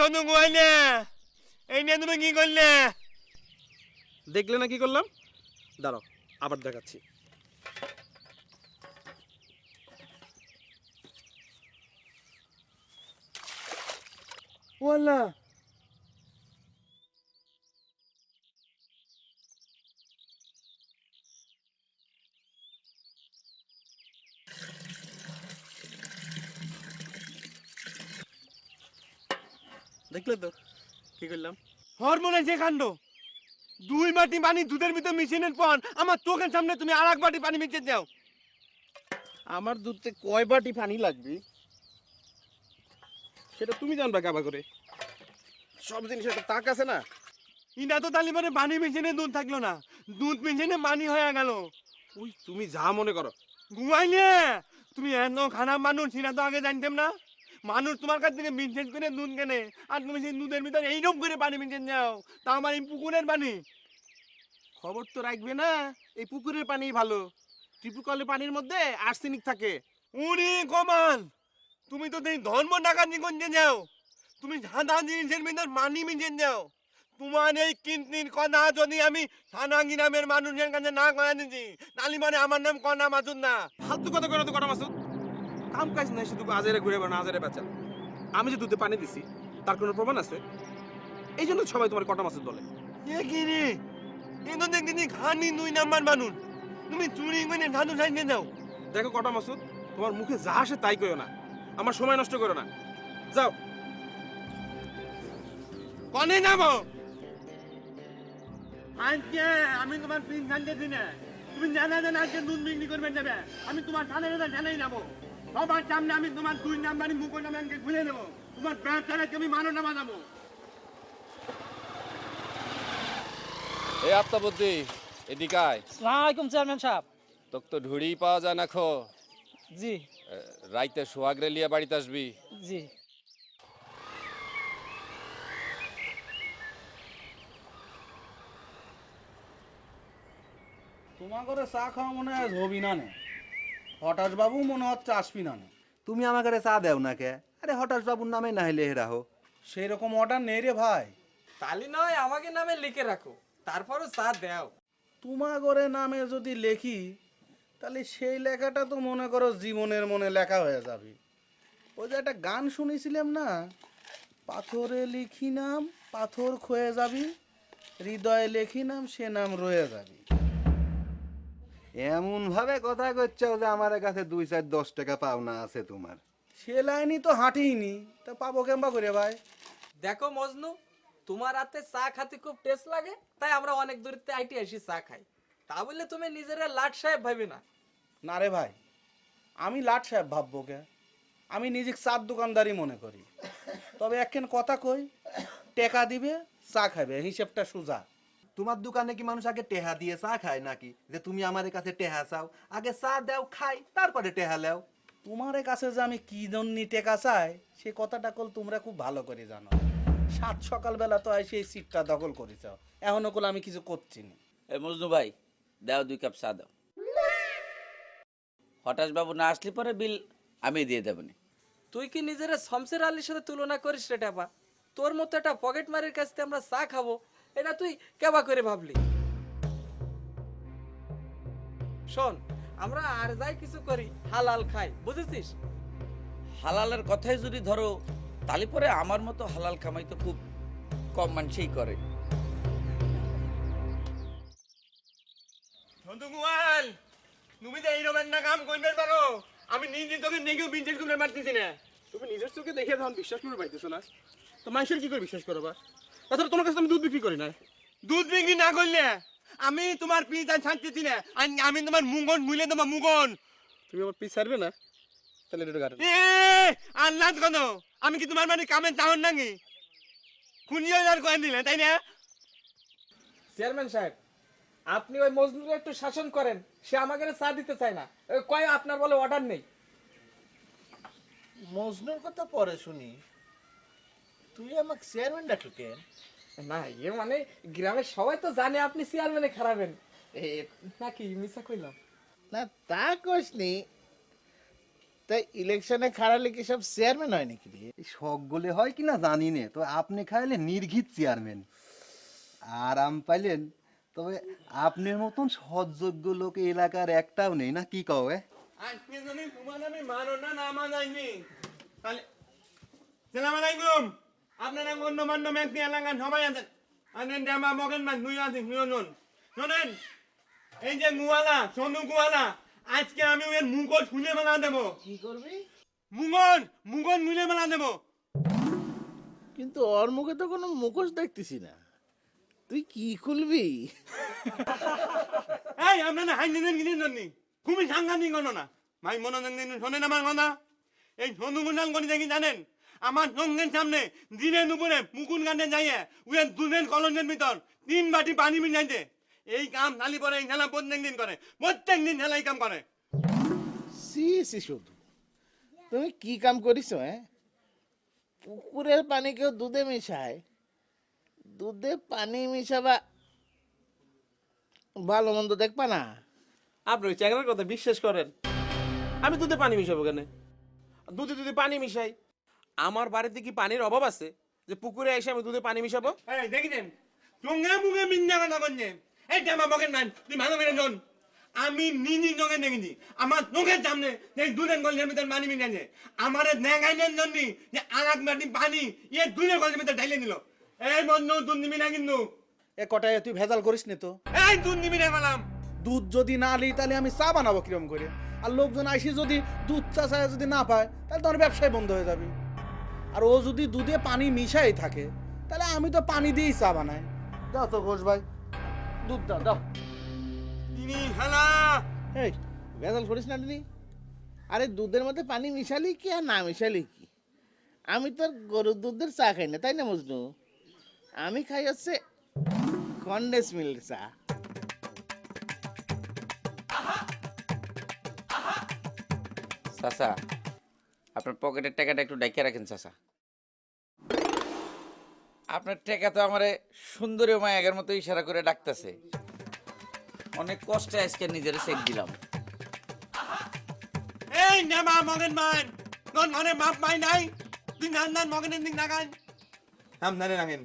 গোয়াইলে এই নিয়ে তুমি কি করলে? দেখলে না কি করলাম? দাঁড়াও আবার দেখাচ্ছি। ওয়াল্লা দেখলে তো কি করলাম? হরমোনের যে কাণ্ড দুই বাটি পানি দুধের ভিতর পর আমার চোখের সামনে তুমি আর এক বাটি পানি মিশিয়ে দাও। আমার দুধতে কয় বাটি পানি লাগবে? সেটা তুমি জানবা কাবা করে। সব জিনিস একটা তাক আছে না? ইনা তো তালি মানে পানি মিশিনে দুধ থাকল না। দুধ মিশিনে পানি হয়ে গেল। ওই তুমি যা মনে করো। ঘুমাইলে তুমি এত খারাপ মানুষ সেটা তো আগে জানতাম না। মানুষ তোমার কাছ থেকে বিশেষ করে দুধ কেনে, আর তুমি সেই দুধের ভিতর এইরকম করে পানি মিশিয়ে যাও। তা আমার এই পুকুরের পানি। খবর তো রাখবে না, এই পুকুরের পানি ভালো। টিপু পানির মধ্যে আর্সেনিক থাকে। উনি কমাল তুমি তো এই ধর্ম ডাকাতি করতে যাও। তুমি সাদা জিনিসের ভিতর মানি মিশে যাও। তোমার এই কিন্তির কথা যদি আমি সানাঙ্গি নামের মানুষের কাছে না কয়া দিচ্ছি তাহলে মানে আমার নাম কনা মাসুদ না। ফালতু কথা করে তো কটা মাসুদ। কাম কাজ নাই শুধু আজারে ঘুরে বেড়ানো আজারে বেচা। আমি যে দুধে পানি দিছি তার কোনো প্রমাণ আছে? এই জন্য সবাই তোমার কটা মাসুদ বলে এ কি রে? এ তো দেখতেছি খানি দুই নাম্বার মানুষ। তুমি চুরি করে যাও। দেখো কটা মাসুদ তোমার মুখে যা আসে তাই কইও না। আমার সময় নষ্ট করো না। যাও। কনে যাব? আজকে আমি তোমার পিন জানতেছি না। তুমি জানা জানা আজকে দুধ বিক্রি করবে যাবে। আমি তোমার জানাই যাব। সবার সামনে আমি তোমার দুই নাম্বারই মুখোশ আমি আজকে খুলে দেবো। তোমার ব্যবসাটা তুমি মানো না বানাবো এই আত্মাবুদ্ধি এদিকে আয়। আলাইকুম চেয়ারম্যান সাহেব। তোক তো ঢুড়ি পাওয়া যায় না খো। জি। রাইতে সোহাগরে লিয়ে বাড়িতে আসবি। জি। তোমার করে চা খাওয়া মনে হয় হবি না নে? হঠাৎ বাবু মনে হচ্ছে আসবি না নে তুমি আমাকে চা দেও না কে? আরে হঠাৎ বাবুর নামে না হইলে হেরাহো সেই রকম অর্ডার নেই রে ভাই। তালি নয় আমাকে নামে লিখে রাখো। তারপরও চা দাও। তোমার করে নামে যদি লেখি তাহলে সেই লেখাটা তো মনে করো জীবনের মনে লেখা হয়ে যাবে। ওই যে একটা গান শুনেছিলাম না? পাথরে লিখি নাম পাথর ক্ষয়ে যাবি হৃদয়ে লেখি নাম সে নাম রয়ে যাবি। এমন ভাবে কথা করছ যে আমার কাছে দুই চার দশ টাকা পাওনা আছে তোমার। সে লাইনই তো হাঁটিনি তা পাবো কেম্বা করে ভাই? দেখো মজনু তোমার হাতে চা খাতে খুব টেস্ট লাগে তাই আমরা অনেক দূরতে আইটি আসি চা খাই। তা বললে তুমি নিজেরা লাট সাহেব ভাবি না। না রে ভাই আমি লাট সাহেব ভাববো কে? আমি নিজে চার দোকানদারই মনে করি। তবে একখান কথা কই টেকা দিবে চা খাবে হিসেবটা সোজা। তোমার দোকানে কি মানুষ আগে টেহা দিয়ে চা খায় নাকি? যে তুমি আমার কাছে টেহা চাও আগে চা দাও খাই তারপরে টেহা লেও। তোমার কাছে যে আমি কি জন্য টেকা চাই সে কথাটা কল তোমরা খুব ভালো করে জানো। সাত সকালবেলা তো এসে এই সিটটা দখল করেছ। এখনও কল আমি কিছু করছি না। এ মজনু ভাই দাও দুই কাপ চা দাও। হঠাৎ বাবু না আসলে পরে বিল আমি দিয়ে দেবনি তুই কি নিজেরা শমশের আলীর সাথে তুলনা করিস রে টাপা তোর মতো একটা পকেট মারের কাছ থেকে আমরা চা খাব এটা তুই কেবা করে ভাবলি? শোন আমরা আর যাই কিছু করি হালাল খাই বুঝেছিস? হালালের কথাই যদি ধরো তালি পরে আমার মতো হালাল কামাই তো খুব কম মানুষই করে। তুমি এইরকম একটা কাম করবে পারো আমি নিজে তোকে দেখেও বিশেষ করে মারতেছি না। তুমি নিজের চোখে দেখে তখন বিশ্বাস করে পাইতেছো না। তো মানুষের কি করে বিশ্বাস করো বা তাছাড়া তোমার কাছে আমি দুধ বিক্রি করি না দুধ বিক্রি না করলে আমি তোমার পিতা ছাড়তেছি না আমি তোমার মুগন মুলে তোমার মুগন তুমি আমার পিস ছাড়বে না? তাহলে এটা গাড়ি এ আল্লাহ কেন আমি কি তোমার মানে কামের চাহন নাকি? খুনিও আর করে দিলে তাই না? চেয়ারম্যান সাহেব আপনি ওই মজনুকে একটু শাসন করেন সে আমাকে চা দিতে চায় না। কয় আপনার বলে অর্ডার নেই? মজনুর কথা পরে শুনি। তুই আমাকে চেয়ারম্যান ডাকলো কেন? না ইয়ে মানে গ্রামের সবাই তো জানে আপনি চেয়ারম্যানে খারাপেন। নাকি মিশা কইলাম? না তা কইসনি তাই ইলেকশনে খারালে কি সব চেয়ারম্যান হয় নাকি রে? এই শখগুলো হয় কি না জানি না তো আপনি খাইলে নির্ঘিত চেয়ারম্যান আরাম পাইলেন তবে আপনার মতন সৎযোগ্য লোক এলাকার একটাও নেই না কি কও এ? আজকে যদি তোমার আমি মানো না না মানাইনি তাহলে সালাম আলাইকুম আপনারা অন্য গণ্যমান্য ব্যক্তি এলাকার সবাই আছেন আনেন ডেমা মগেন মান দুই আছেন দুজন শোনেন এই যে গুয়ালা সোনু গুয়ালা আজকে আমি ওর মুগল খুলে মেলা দেবো কি করবি মুগল মুগল মিলে মেলা দেবো কিন্তু ওর মুখে তো কোনো মুখোশ দেখতেছি না তুই কি খুলবি এই আপনারা হাই নিলেন কিনে জন্য খুবই সাংঘাতিক গণনা ভাই মনোরঞ্জন শোনেন আমার কথা এই সোনু করে দেখি জানেন আমার সঙ্গের সামনে দিনে দুপুরে মুকুন গানে যাইয়ে উয়ে দুধের কলনের ভিতর তিন বাটি পানি মিলাইছে এই কাম নালি পরে এই খেলা প্রত্যেক দিন করে প্রত্যেক দিন খেলা এই কাম করে। সি সি শুধু। তুমি কি কাম করিস হ্যাঁ? পুকুরের পানি কেউ দুধে মিশায়? দুধে পানি মিশাবা ভালো মন্দ দেখবা না? আপনি ওই চ্যাংরার কথা বিশ্বাস করেন। আমি দুধে পানি মিশাবো কেন? দুধে দুধে পানি মিশাই আমার বাড়িতে কি পানির অভাব আছে? যে পুকুরে এসে আমি দুধে পানি মিশাবো? এই দেখিছেন? চোঙে মুখে মিন্যা কথা করছে এই জামা মান তুই ভালো আমি নিজে চোখে দেখেছি আমার চোখের সামনে এই দুধের কলের ভিতর পানি মিলাইছে আমার দেখাইলেন জন্য যে আর এক বাটি পানি ইয়ে দুধের কলের ভিতর ঢাইলে দিল। এই বন্ধু দুধ নিবি না কিন্তু। এ কটায় তুই ভেজাল করিস নি তো? এই দুধ নিবি না বললাম। দুধ যদি না লিই তাহলে আমি চা বানাবো কিরম করে? আর লোকজন আইসি যদি দুধ চা চায় যদি না পায় তাহলে তোমার ব্যবসায় বন্ধ হয়ে যাবে। আর ও যদি দুধে পানি মিশাই থাকে তাহলে আমি তো পানি দিয়েই চা বানাই। দাও তো ঘোষ ভাই। দুধ দাও। দাও তিনি খেলা এই ভেজাল করিস না তিনি আরে দুধের মধ্যে পানি মিশালি কি আর না মিশালি কি? আমি তোর গরুর দুধের চা খাই না তাই না মজনু? আমি খাই হচ্ছে কন্ডেন্স মিল্ক চা। চাচা আপনার পকেটের টাকাটা একটু ডাইকে রাখেন চাচা। আপনার টেকা তো আমার সুন্দরী মায়াগের মতো ইশারা করে ডাকতেছে। অনেক কষ্টে আজকে নিজের চেক দিলাম। এই নেমা মগন মান। কোন মানে মাপ মাই নাই। দিন নান নান দিন নাগান। হাম নারে রাখেন